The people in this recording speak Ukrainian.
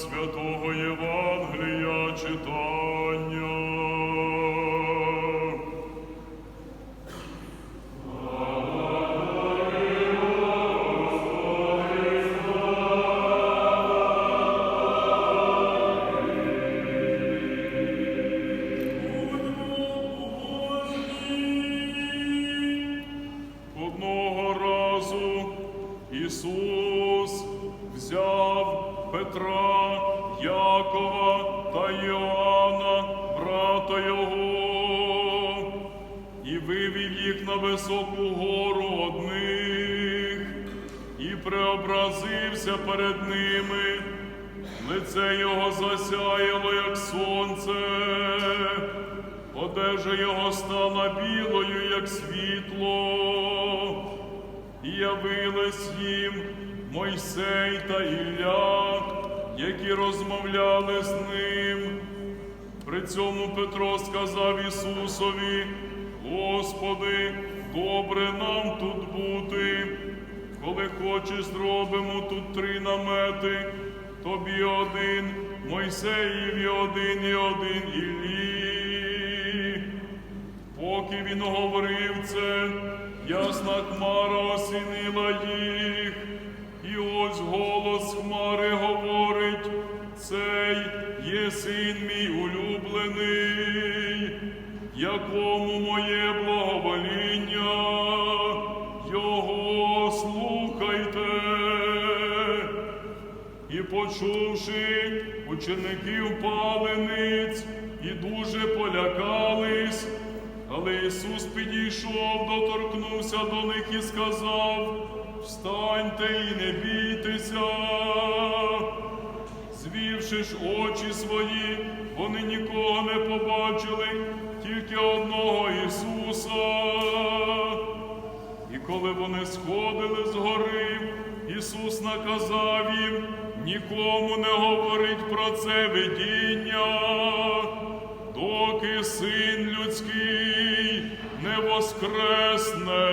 святого Євангелія читання. Одного разу Ісус взяв Петра, Якова та Йоанна, брата Його, і вивів їх на високу гору одних, і преобразився перед ними. Лице його засяяло, як сонце, одежа його стала білою, як світло, і явились їм Мойсей та Ілля, які розмовляли з ним. При цьому Петро сказав Ісусові, Господи, добре нам тут бути. Коли хочеш, зробимо тут три намети, тобі один, Мойсеєві один і один Іллі. Поки він говорив це, ясна хмара осінила їх, і ось голос хмари говорить, цей є син мій улюблений, якому моє благовоління, його слухайте. І почувши учеників палениць, і дуже полякались, але Ісус підійшов, доторкнувся до них і сказав: Встаньте і не бійтеся. Звівши ж очі свої, вони нікого не побачили, тільки одного Ісуса. І коли вони сходили з гори, Ісус наказав їм нікому не говорить про це видіння, доки син людський не воскресне.